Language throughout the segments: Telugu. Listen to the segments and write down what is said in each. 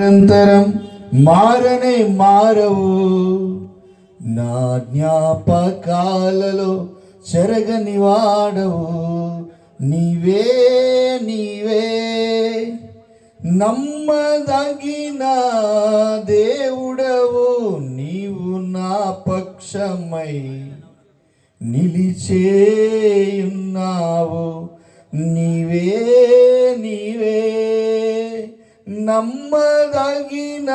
నిరంతరం మారనే మారవు. నా జ్ఞాపకాలలో చెరగని వాడవు. నీవే నీవే. నమ్మదగిన దేవుడవు. నీవు నా పక్షమై నిలిచేయున్నావు. నీవే నమ్మదగిన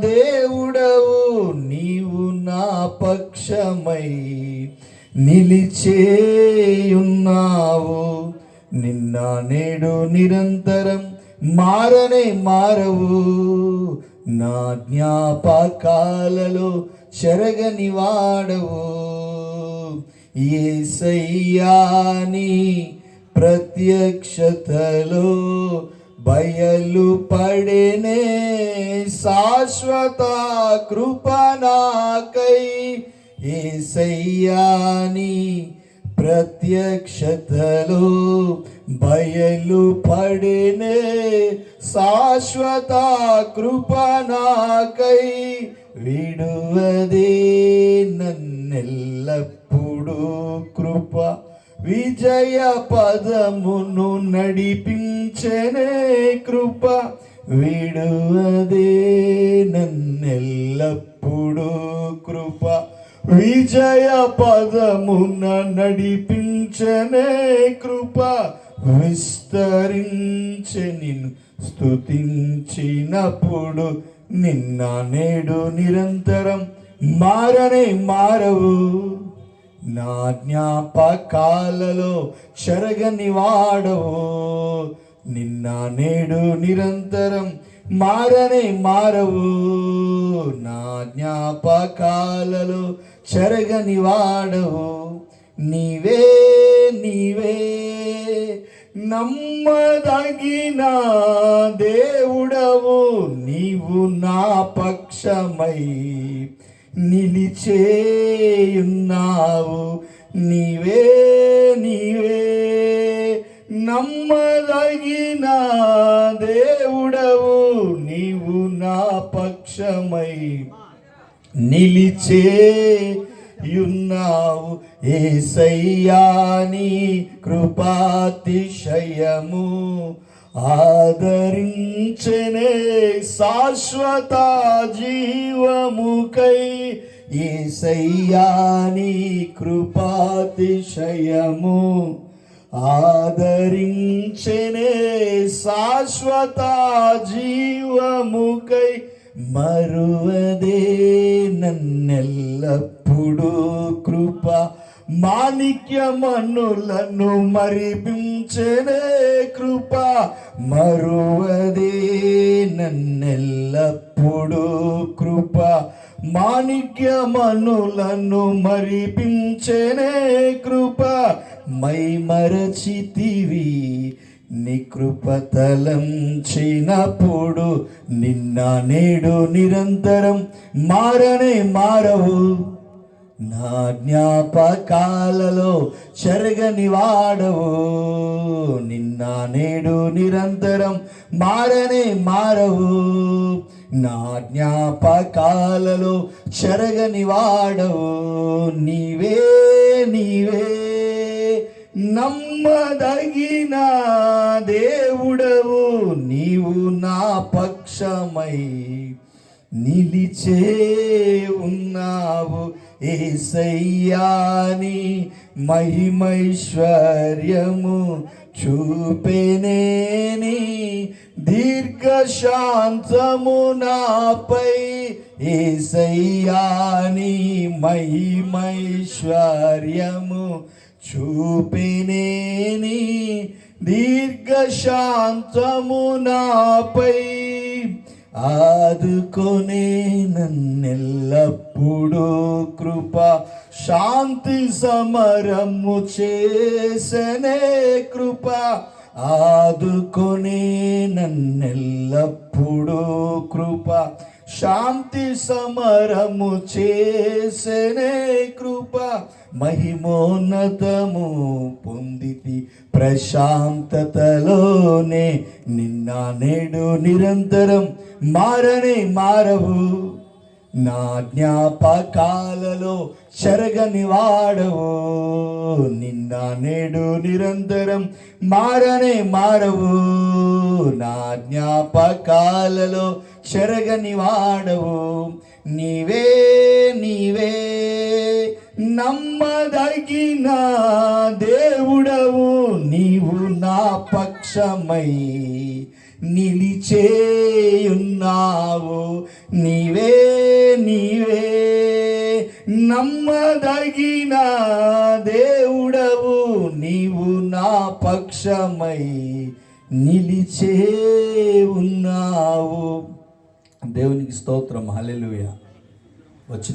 దేవుడవు నీవు నా పక్షమై నిలిచేయున్నావు. నిన్న నేడు నిరంతరం మారనే మారవు. నా జ్ఞాపకాలలో చెరగని వాడవు. ఏసయ్యాని ప్రత్యక్షతలో బయలు పడేనే శాశ్వత కృపణాకై ఏసయ్యాని ప్రత్యక్షతలో బయలు పడినే శాశ్వత కృపణాకై విడువదే నన్నెల్లప్పుడూ కృప విజయ పదమును నడిపించనే కృప విడువదే నన్నెల్లప్పుడూ కృప. విజయ పదమున నడిపించనే కృప విస్తరించి నిన్ను స్తుతించినప్పుడు నిన్న నేడు నిరంతరం మారనే మారవు. నా జ్ఞాపకాలలో చెరగని వాడవు నిన్న నేడు నిరంతరం మారనే మారవు. నా జ్ఞాపకాలలో చెరగని వాడవు నీవే నీవే నమ్మదగిన దేవుడవు. నీవు నా పక్షమై నిలిచేయున్నావు. నీవే నీవే. నమ్మదగిన దేవుడవు. నీవు నా పక్షమై నిలిచే యున్నావు ఏసయ్యాని కృపాతిశయము ఆదరిం ఆదరించనే శాశ్వత జీవముకై ఏసయ్యాని కృపాతిశయము. ఆదరించనే శాశ్వత జీవముకై మరువదే నన్నెల్లప్పుడు కృప మాణిక్యమనులను మరిపించనే కృప మరువదే నన్నెల్లప్పుడు కృప. మాణిక్యమనులను మరిపించనే కృప. మై మరచితివి నీ చినప్పుడు నిన్న నేడు నిరంతరం మారనే మారవు. నా జ్ఞాపకాలలో చెరగని వాడవు నిన్న నేడు నిరంతరం మారనే మారవు. నా జ్ఞాపకాలలో చెరగని వాడవు నీవే నీవే నమ్మదగిన దేవుడవు. నీవు నా పక్షమై నిలిచే ఉన్నావు. ఏసయ్యాని మహిమైశ్వర్యము చూపెనేని దీర్ఘశాంతము నాపై ఏసయ్యాని మహిమైశ్వర్యము చూపినేని దీర్ఘశాంతము నాపై ఆదుకొనే నన్నెల్లప్పుడూ కృప శాంతి సమరము చేసనే కృప. ఆదుకొనే నన్నెల్లప్పుడూ కృప శాంతి సమరము చేసనే కృప. మహిమోన్నతము పొందితి ప్రశాంతతలోనే నిన్న నేడు నిరంతరం మారనే మారవు. నా జ్ఞాపకాలలో చెరగని వాడవు. నిన్న నేడు నిరంతరం మారనే మారవు. నా జ్ఞాపకాలలో చెరగని వాడవు. నీవే నీవే. నమ్మదగిన దేవుడవు నీవు నా పక్షమై నిలిచేయున్నావు. నీవే నీవే నమ్మదగిన దేవుడవు నీవు నా పక్షమై నిలిచే ఉన్నావు దేవునికి స్తోత్రం. హలెలుయ వచ్చిన